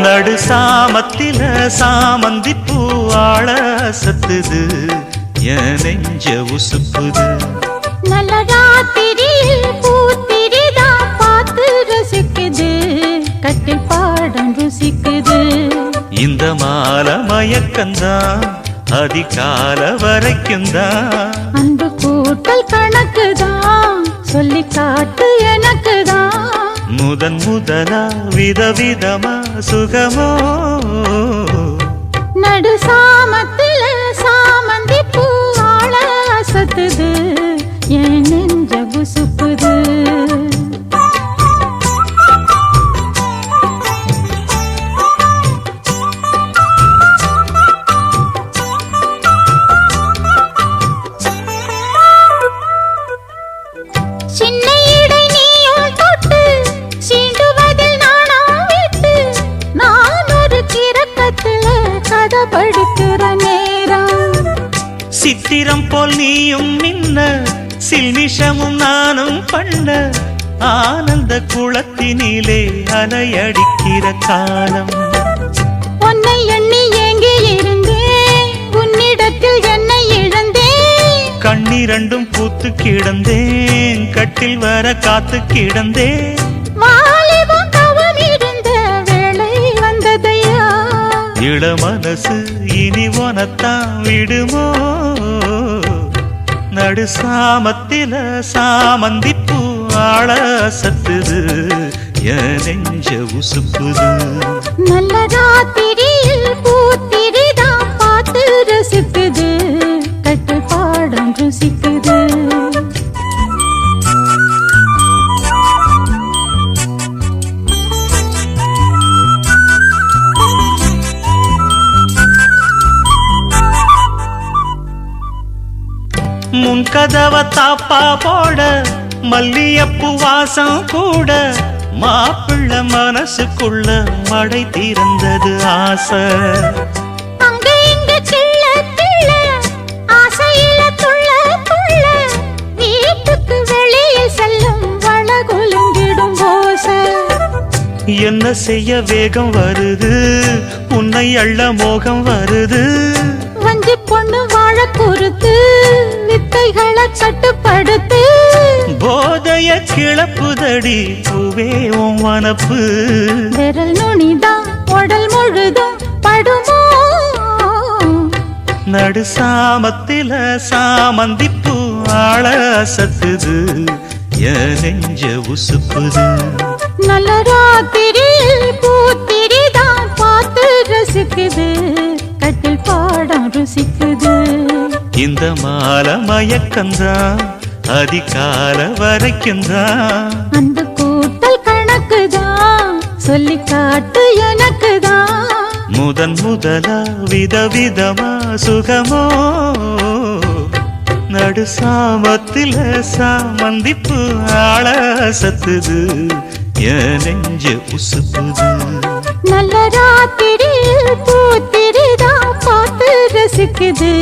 நடு சாமத்தில சாமந்தி பூவாழ சத்துது. என் நெஞ்ச உசுப்புது. நல்ல ராத்திரியில் பூத்திரிதான் பார்த்து ரசிக்குது. கட்டில் பாடம் ருசிக்குது. இந்த மால மயக்கந்தான் அதிகால வரைக்கும் தான் அன்பு கூட்டல் கணக்குதான். முதன் முதலா விதவிதமா சுகமோ? நடு சாமத்துல சாமந்தி பூ ஆள அசத்துது. என் நெஞ்ச புசுப்புது. படிக்கிற நேரம். சித்திரம் போல் நீயும் மின்ன சில்மிஷமும் நானும் பண்ண ஆனந்த குளத்தினிலே அலையடிக்கிற காலம். உன்னை எண்ணி ஏங்கி இருந்தேன் உன்னிடத்தில் என்னை இழந்தேன். கண்ணிரண்டும் பூத்து கிடந்தேன் கட்டில் வர காத்து கிடந்தேன். இள மனசு இனி உனத்தான் விடுமோ? நடு சாமத்தில சாமந்தி பூ ஆள சத்துது என் நெஞ்ச உசுப்புது. நல்லதா திரி முன் கதவ தாப்பா போட மல்லியப்பு வாசம் கூட. மாப்பிள்ள மனசுக்குள்ள மடை திறந்தது ஆசை. என்ன செய்ய வேகம் வருது? உன்னை அள்ள மோகம் வருது? வஞ்சி பொண்ணு வாழ குறுத்து. வித்தைகளை கட்டுப்படுத்து. போதைய கிளப்புதடி பூவே உன் வனப்பு. விரல் நுனிதான் உடல் முழுதும் படுமோ? நடு சாமத்தில சாமந்தி பூ ஆள சத்துது என் நெஞ்ச உசுப்புது. நல்ல ராத்திரியில் பூத்திரிதான் பார்த்து ரசிக்குது கட்டில் இந்த மால மயக்கந்தான் அதிகால வரைக்கும் தான் அந்த கூட்டல் கணக்குதான் சொல்லி காட்டு எனக்குதான் முதன் முதலா விதவிதமா சுகமோ நடு சாமத்தில சாமந்திப்பு ஆள சத்துது என் நெஞ்ச உசுப்புது நல்ல ராத்திரியில் பூத்திரிதான் பார்த்து ருசிக்குது.